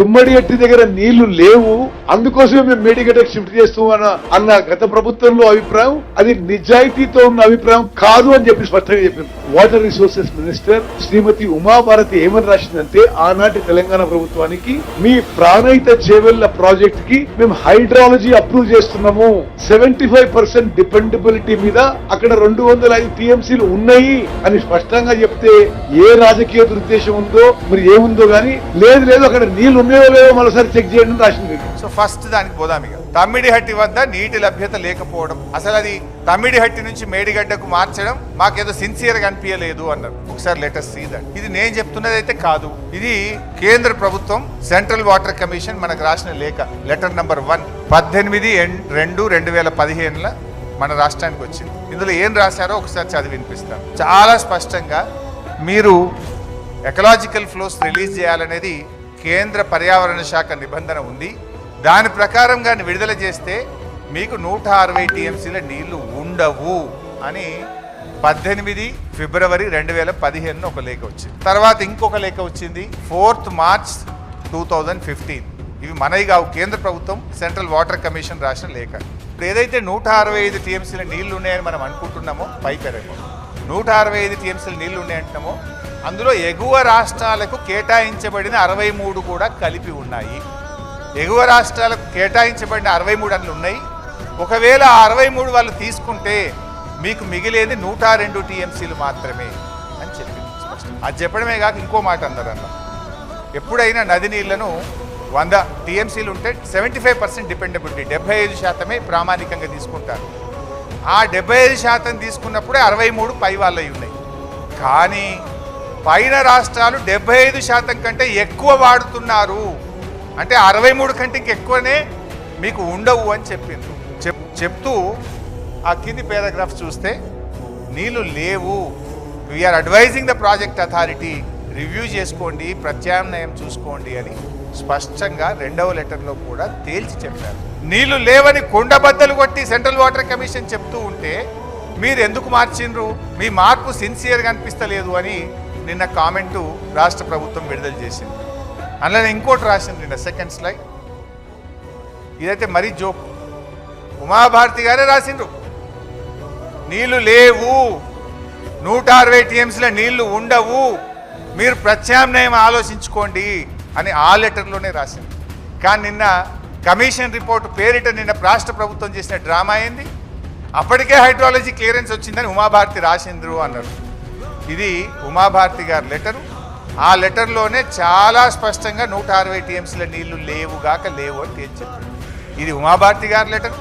తుమ్మడి ఎట్టి దగ్గర నీళ్ళు లేవు అందుకోసమే మేము మేడిగడ్డకు షిఫ్ట్ చేస్తామన్న అన్న గత ప్రభుత్వంలో అభిప్రాయం అది నిజాయితీతో ఉన్న అభిప్రాయం కాదు అని చెప్పి స్పష్టంగా చెప్పింది. Water resources minister Shrimati Uma Bharati ఏమని రాసిందంటే ఆనాటి తెలంగాణ ప్రభుత్వానికి మీ ప్రాణహిత చేవెళ్ళ ప్రాజెక్ట్కి మేము హైడ్రాలజీ అప్రూవ్ చేస్తున్నాము. సెవెంటీ ఫైవ్ పర్సెంట్ డిపెండబిలిటీ మీద అక్కడ రెండు వందల ఐదు టీఎంసీలు ఉన్నాయి అని స్పష్టంగా చెప్తే ఏ రాజకీయ దురుద్దేశం ఉందో మరి ఏముందో గానీ లేదు లేదు అక్కడ నీళ్ళు ఉన్నాయో లేవో మరోసారి చెక్ చేయండి రాసింది. సో ఫస్ట్ దానికి పోదాం ఇక. తమ్మిడిహట్టి వద్ద నీటి లభ్యత లేకపోవడం. అసలు అది తమ్మిడిహట్టి నుంచి మేడిగడ్డకు మార్చడం మాకేదో సిన్సియర్గా అనిపించలేదు అన్నారు. ఒకసారి లెటెస్ట్ సీ దట్ ఇది నేను చెప్తున్నది అయితే కాదు. ఇది కేంద్ర ప్రభుత్వం సెంట్రల్ వాటర్ కమిషన్ మనకు రాసిన లేఖ లెటర్ నంబర్ వన్. పద్దెనిమిది ఎన్- రెండు రెండు వేల పదిహేనుల మన రాష్ట్రానికి వచ్చింది. ఇందులో ఏం రాశారో ఒకసారి చదివి వినిపిస్తాను. చాలా స్పష్టంగా మీరు ఎకలాజికల్ ఫ్లోస్ రిలీజ్ చేయాలనేది కేంద్ర పర్యావరణ శాఖ నిబంధన ఉంది. దాని ప్రకారం కానీ విడుదల చేస్తే మీకు నూట అరవై టీఎంసీల నీళ్ళు ఉండవు అని పద్దెనిమిది ఫిబ్రవరి రెండు వేల పదిహేనున ఒక లేఖ వచ్చింది. తర్వాత ఇంకొక లేఖ వచ్చింది. Fourth March two thousand fifteen. ఇవి మనవి కావు. కేంద్ర ప్రభుత్వం సెంట్రల్ వాటర్ కమిషన్ రాసిన లేఖ. ఇప్పుడు ఏదైతే నూట అరవై ఐదు టీఎంసీల నీళ్ళు ఉన్నాయని మనం అనుకుంటున్నామో పై పెరగము నూట అరవై ఐదు టీఎంసీల నీళ్ళు ఉన్నాయంటున్నామో అందులో ఎగువ రాష్ట్రాలకు కేటాయించబడిన అరవై మూడు కూడా కలిపి ఉన్నాయి. ఎగువ రాష్ట్రాలకు కేటాయించబడిన అరవై మూడు అండ్లు ఉన్నాయి. ఒకవేళ ఆ అరవై మూడు వాళ్ళు తీసుకుంటే మీకు మిగిలేది నూట రెండు టీఎంసీలు మాత్రమే అని చెప్పింది అది చెప్పడమే కాక ఇంకో మాట అన్నారు అన్న. ఎప్పుడైనా నది నీళ్ళను వంద టీఎంసీలు ఉంటే సెవెంటీ ఫైవ్ పర్సెంట్ డిపెండబిలిటీ డెబ్బై ఐదు శాతమే ప్రామాణికంగా తీసుకుంటారు. ఆ డెబ్బై ఐదు శాతం తీసుకున్నప్పుడే అరవై మూడు పై వాళ్ళవి ఉన్నాయి. కానీ పైన రాష్ట్రాలు డెబ్బై ఐదు శాతం కంటే ఎక్కువ వాడుతున్నారు. అంటే అరవై మూడు కంటే ఇంకెక్కువనే మీకు ఉండవు అని చెప్పిండ్రు. చెప్ చెప్తూ ఆ కింది పారాగ్రాఫ్ చూస్తే నీళ్ళు లేవు. We are advising the project authority review చేసుకోండి ప్రత్యామ్నాయం చూసుకోండి అని స్పష్టంగా రెండవ లెటర్లో కూడా తేల్చి చెప్పారు. నీళ్ళు లేవని కొండబద్దలు కొట్టి సెంట్రల్ వాటర్ కమిషన్ చెప్తూ ఉంటే మీరు ఎందుకు మార్చిండ్రు? మీ మార్పు సిన్సియర్గా అనిపిస్తలేదు అని నిన్న కామెంటు రాష్ట్ర ప్రభుత్వం విడుదల చేసింది. అందులో ఇంకోటి రాసింది నిన్న సెకండ్ స్లైడ్ ఇదైతే మరీ జోక్. ఉమాభారతి గారే రాసిండ్రు. నీళ్ళు లేవు. నూట అరవై టీఎంసీల నీళ్ళు ఉండవు. మీరు ప్రత్యామ్నాయం ఆలోచించుకోండి అని ఆ లెటర్లోనే రాసింది కానీ నిన్న కమిషన్ రిపోర్ట్ పేరిట నిన్న రాష్ట్ర ప్రభుత్వం చేసిన డ్రామా అయింది అప్పటికే హైడ్రాలజీ క్లియరెన్స్ వచ్చిందని ఉమాభారతి రాసిండ్రు అన్నారు. ఇది ఉమాభారతి గారి లెటరు ఆ లెటర్లోనే చాలా స్పష్టంగా నూట అరవై టీఎంసీల నీళ్ళు లేవుగాక లేవు అని తేల్చారు ఇది ఉమాభారతి గారి లెటర్.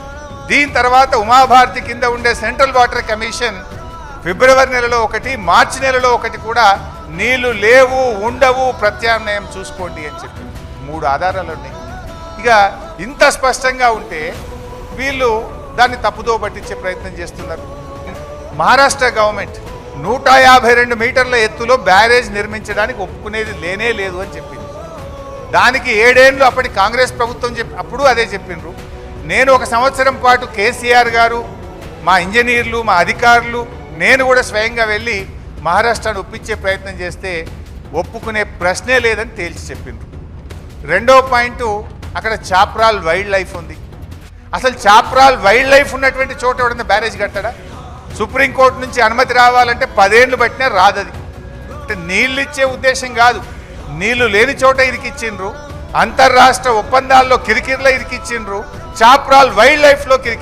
దీని తర్వాత ఉమాభారతి కింద ఉండే సెంట్రల్ వాటర్ కమిషన్ ఫిబ్రవరి నెలలో ఒకటి మార్చి నెలలో ఒకటి కూడా నీళ్ళు లేవు ఉండవు ప్రత్యామ్నాయం చూసుకోండి అని చెప్పి మూడు ఆధారాలు ఉన్నాయి. ఇక ఇంత స్పష్టంగా ఉంటే వీళ్ళు దాన్ని తప్పుదో పట్టించే ప్రయత్నం చేస్తున్నారు. మహారాష్ట్ర గవర్నమెంట్ నూట యాభై రెండు మీటర్ల ఎత్తులో బ్యారేజ్ నిర్మించడానికి ఒప్పుకునేది లేనే లేదు అని చెప్పింది. దానికి ఏడేళ్ళు అప్పటి కాంగ్రెస్ ప్రభుత్వం చెప్పి అప్పుడు అదే చెప్పిండ్రు. నేను ఒక సంవత్సరం పాటు కేసీఆర్ గారు మా ఇంజనీర్లు మా అధికారులు నేను కూడా స్వయంగా వెళ్ళి మహారాష్ట్రను ఒప్పించే ప్రయత్నం చేస్తే ఒప్పుకునే ప్రశ్నే లేదని తేల్చి చెప్పిండ్రు. రెండో పాయింట్ అక్కడ చాప్రాల్ వైల్డ్ లైఫ్ ఉంది. అసలు చాప్రాల్ వైల్డ్ లైఫ్ ఉన్నటువంటి చోట ఎవడన్నా బ్యారేజ్ కట్టడా? సుప్రీంకోర్టు నుంచి అనుమతి రావాలంటే పదేళ్ళు పట్టినా రాదది. అంటే నీళ్ళు ఇచ్చే ఉద్దేశం కాదు. నీళ్ళు లేని చోట ఇరికిచ్చిండ్రు. అంతర్రాష్ట్ర ఒప్పందాల్లో కిరికిర్లో ఇరికిచ్చిండ్రు. చాప్రాల్ వైల్డ్ లైఫ్లో కిరికి